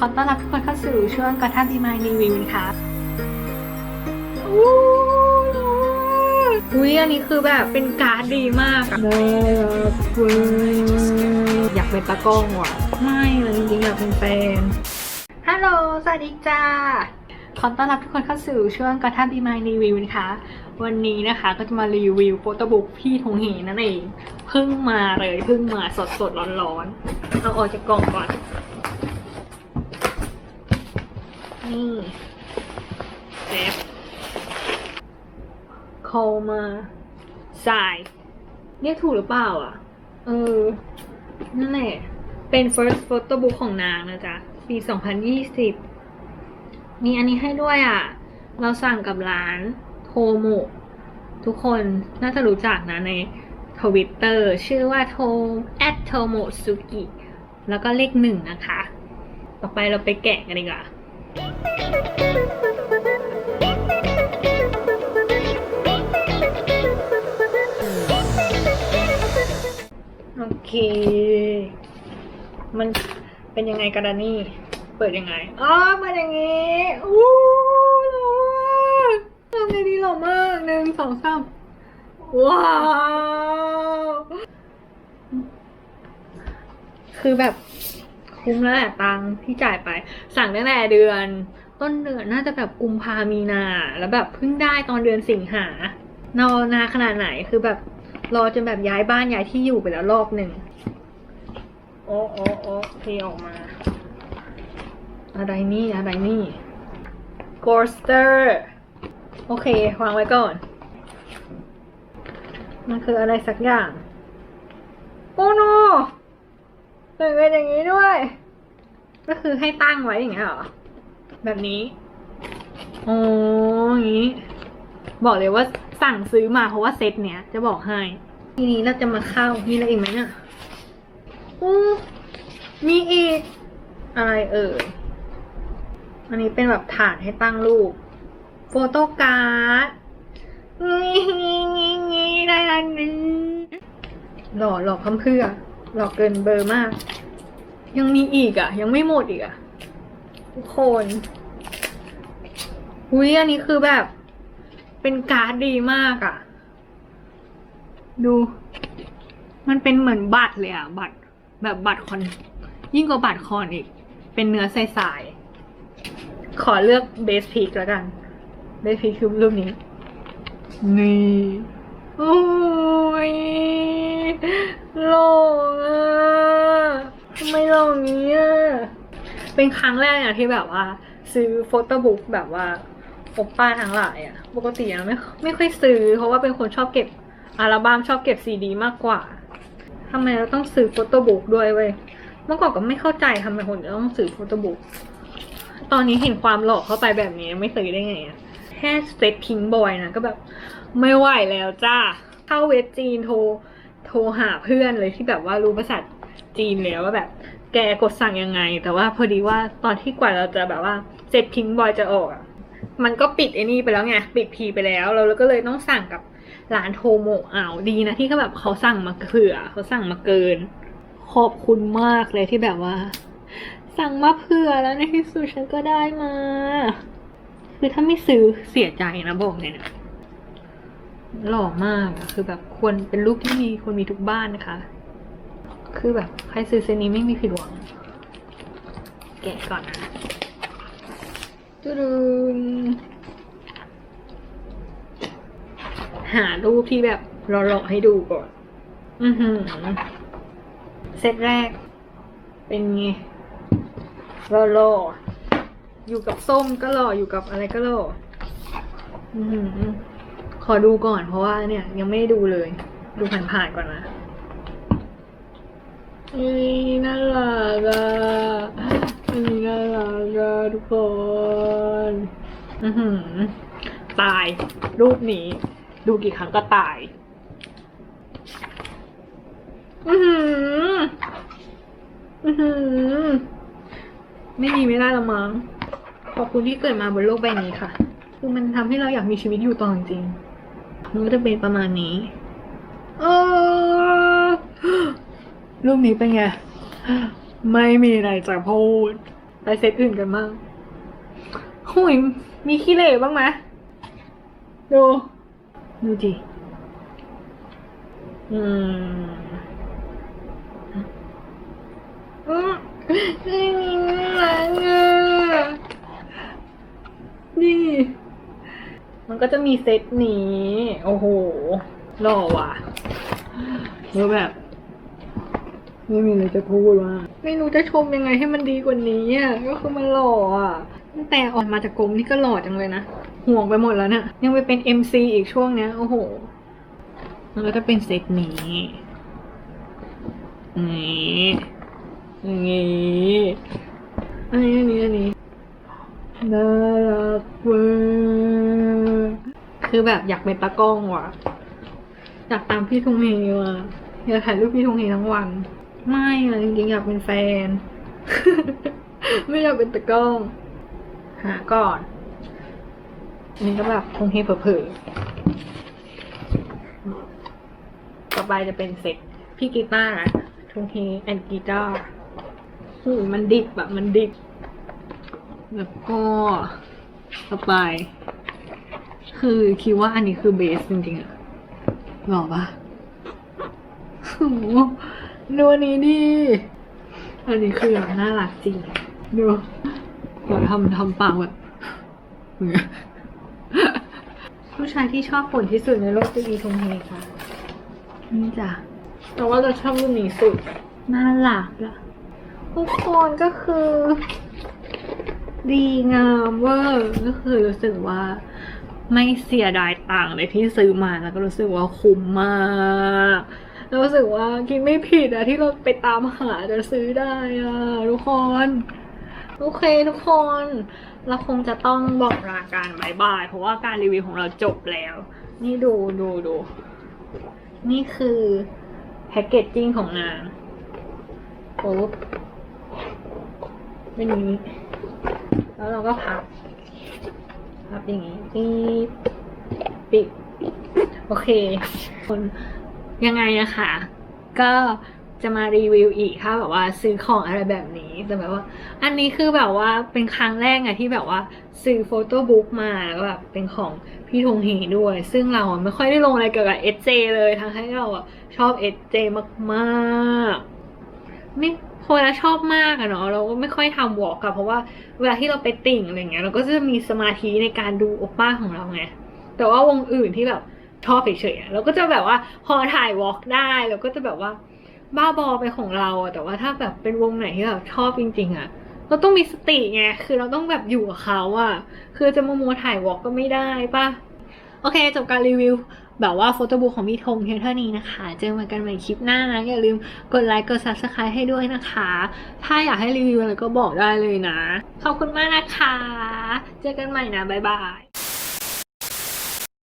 ขอต้อนรับทุกคนเข้าสู่ช่วงกระทันดีมายรีวิวนะคะอุ้ยอันนี้คือแบบเป็นการ์ดดีมากอะน่ารักเว้ยอยากเป็นตากล้องว่ะ ไม่เลยจริงๆอยากเป็นแฟน ฮัลโหล สวัสดีจ้า ขอต้อนรับทุกคนเข้าสู่ช่วงกระทันดีมายรีวิวนะคะ วันนี้นะคะก็จะมารีวิวโฟโต้บุ๊กพี่ทงเหนั่นเอง เพิ่งมาเลยเพิ่งมาสดสดร้อนร้อนๆ เอาออกจากกล่องก่อน นี่เซฟโคมาสาย เรียกถูกหรือเปล่า อะ เออ นั่นแหละ เป็น first photo book ของนางนะจ๊ะ ปี 2020 มีอันนี้ให้ด้วยอะ เราสั่งกับร้านโทโมทุกคนน่าจะรู้จักนะในทวิตเตอร์ชื่อว่าโท at tomo suki แล้วก็เลขหนึ่งนะคะ ต่อไปเราไปแกะกันดีกว่า โอเค มันเป็นยังไงกันดานี่ เปิดยังไง อ๋อเปิดอย่างงี้อู้หล่อมากทำไงดีหล่อมากหนึ่งสองสามว้าว คือแบบ คุ้มแล้วแหละตังค์ที่จ่ายไป สั่งตั้งแต่เดือน ต้นเดือนน่าจะแบบกุมภามีนา แล้วแบบเพิ่งได้ตอนเดือนสิงหานอนนานขนาดไหนคือแบบรอจนแบบย้ายบ้านย้ายที่อยู่ไปแล้วรอบหนึ่งโอ้โอ้โอ้เทออกมา อะไรนี่อะไรนี่ g o r s t e r โอเควางไว้ก่อน มันคืออะไรสักอย่าง โอ้โนเป็นเป็นอย่างนี้ด้วย ก็คือให้ตั้งไว้อย่างเงี้ยเหรอ แบบนี้ โอ้อย่างนี้ บอกเลยว่าสั่งซื้อมาเพราะว่าเซตเนี้ยจะบอกให้ ทีนี้เราจะมาเข้า มีอะไรอีกไหมเนี่ยอู้มีอีก อะไรเอ่ย อันนี้เป็นแบบถาดให้ตั้งรูป โฟโต้การ์ดงี้งี้งี้งี้ได้อันนี้หล่อหล่อพั่มเพรื่อหล่อเกินเบอร์มาก ยังมีอีกอะ ยังไม่หมดอีกอะ ทุกคนอุ้ยอันนี้คือแบบ เป็นการ์ดดีมากอะ ดู มันเป็นเหมือนบัตรเลยอะ บัตรแบบบัตรคอน ยิ่งกว่าบัตรคอนอีก เป็นเนื้อใสๆขอเลือกเบสพีกแล้วกันเบสพีกคือรูปนี้ นี่ โอ้ยหล่ออะทำไมหล่ออย่างนี้อะ เป็นครั้งแรกอะที่แบบว่า ซื้อโฟโต้บุ๊กแบบว่าโอป้าทั้งหลายอะปกติอะไม่ไม่ค่อยซื้อ เพราะว่าเป็นคนชอบเก็บอัลบั้มชอบเก็บซีดีมากกว่าทำไมเราต้องซื้อโฟโต้บุ๊กด้วยเว้ยเมื่อก่อนก็ไม่เข้าใจทำไมคนจะต้องซื้อโฟโต้บุ๊กตอนนี้เห็นความหลอกเข้าไปแบบนี้ไม่ซื้อได้ไงอะแค่สเตทพิงบอยนะก็แบบไม่ไหวแล้วจ้าเข้าเว็บจีนโทรโทรหาเพื่อนเลยที่แบบว่ารู้ภาษาจีนแล้วว่าแบบ แกกดสั่งยังไง แต่ว่าพอดีว่าตอนที่กว่าเราจะแบบว่าเสร็จพิงบอยจะออกอะมันก็ปิดไอ้นี่ไปแล้วไงปิดพีไปแล้ว เราก็เลยต้องสั่งกับร้านโทโมอ้าวดีนะที่เขาแบบเขาสั่งมาเผื่อเขาสั่งมาเกิน ขอบคุณมากเลยที่แบบว่า สั่งมาเผื่อแล้วในที่สุดฉันก็ได้มา คือถ้าไม่ซื้อเสียใจนะบอกเลยนะหล่อมากคือแบบควรเป็นลูกที่มีควรมีทุกบ้านนะคะ คือแบบใครซื้อเซตนี้ไม่มีผิดหวัง แกะก่อนนะจุดุนหารูปที่แบบหล่อๆให้ดูก่อน อือหือเซตแรก เป็นไงหล่อๆอยู่กับส้มก็หล่ออยู่กับอะไรก็หล่ออือหือขอดูก่อนเพราะว่าเนี่ย ยังไม่ได้ดูเลย ดูผ่านๆก่อนนะ นี่น่ารักอะอันนี้น่ารักอะทุกคนอือหือตาย รูปนี้ ดูกี่ครั้งก็ตาย อือหือ อือหือ ไม่มีไม่ได้ละมั้งขอบคุณที่เกิดมาบนโลกใบนี้ค่ะ คือมันทำให้เราอยากมีชีวิตอยู่ต่อจริงๆมันก็จะเป็นประมาณนี้ เออ รูปนี้เป็นไง ไม่มีอะไรจะพูด ไปเซตอื่นกันบ้างหุยมีขี้เหร่บ้างไหมดู ดูดิอืมอืมนี่น่ารักอะนี่ มันก็จะมีเซตนี้ โอ้โหหล่อว่ะแล้วแบบ ไม่มีอะไรจะพูดว่า ไม่รู้จะชมยังไงให้มันดีกว่านี้อะก็คือมันหล่ออะตั้งแต่ออกมาจากกรมนี่ก็หล่อจังเลยนะ ห่วงไปหมดแล้วเนี่ยยังไปเป็น MC อีกช่วงเนี้ย โอ้โหมันก็จะเป็นเซตนี้นี่นี่อันนี้อันนี้อันนี้น่ารักเวอร์คือแบบอยากเป็นตากล้องว่ะ อยากตามพี่ทุงเฮว่ะอยากถ่ายรูปพี่ทุงเฮทั้งวัน ไม่อะจริงๆอยากเป็นแฟน ไม่อยากเป็นตากล้อง หาก่อนอันนี้ก็แบบทุงเฮเผลอๆต่อไปจะเป็นเซ็ตพี่กีตาร์ทุงเฮแอนกีตาร์หูมันดิบแบบมันดิบ แล้วก็ต่อไป คือคิดว่าอันนี้คือเบสจริงๆอะหรอปะ ดูอันนี้ดิ อันนี้คือแบบน่ารักจริง ดูเดี๋ยวทำทำปากแบบอย่างเงี้ยผู้ชายที่ชอบฝนที่สุดในโลกคืออีทงเฮค่ะ นี่จ้ะแต่ว่าเราชอบรุ่นนี้สุด น่ารักอะทุกคนก็คือ ดีงามเวอร์ก็คือรู้สึกว่าไม่เสียดายตังค์เลยที่ซื้อมาแล้วก็รู้สึกว่าคุ้มมากแล้ว รู้สึกว่าคิดไม่ผิดอะที่เราไปตามหาจะซื้อได้อะทุกคนโอเคทุกคน เราคงจะต้องบอกลาการบายบาย เพราะว่าการรีวิวของเราจบแล้ว นี่ดูดูดู นี่คือแพ็กเกจจิ้งของนางโอ้เป็นนี้ แล้วเราก็พับ พับอย่างนี้ปี๊บปิด โอเคคน ยังไงอะคะ ก็จะมารีวิวอีกถ้าแบบว่าซื้อของอะไรแบบนี้แต่แบบว่า อันนี้คือแบบว่าเป็นครั้งแรกอะที่แบบว่าซื้อโฟโต้บุ๊กมาแล้วแบบเป็นของพี่ธงเฮด้วย ซึ่งเราอะไม่ค่อยได้ลงอะไรเกี่ยวกับ SJ เจเลยทั้งที่เราอะชอบ SJ มากๆไม่คนละชอบมากอะเนาะเราก็ไม่ค่อยทำวอล์กอะเพราะว่าเวลาที่เราไปติ่งอะไรเงี้ยเราก็จะมีสมาธิในการดูโอป้าของเราไงแต่ว่าวงอื่นที่แบบ ชอบเฉยๆอะเราก็จะแบบว่าพอถ่ายวอล์กได้เราก็จะแบบว่าบ้าบอไปของเราอะแต่ว่าถ้าแบบเป็นวงไหนที่แบบชอบจริง ๆ อะ เราต้องมีสติไงคือเราต้องแบบอยู่กับเขาอะ คือจะมามัวถ่ายวอล์กก็ไม่ได้ป่ะ โอเค จบการรีวิวแบบว่าโฟโต้บุ๊กของพี่ธงเพียงเท่านี้นะคะ เจอกันใหม่คลิปหน้านะ อย่าลืมกดไลค์กด subscribe ให้ด้วยนะคะ ถ้าอยากให้รีวิวอะไรก็บอกได้เลยนะ ขอบคุณมากนะคะ เจอกันใหม่นะ บ๊ายบาย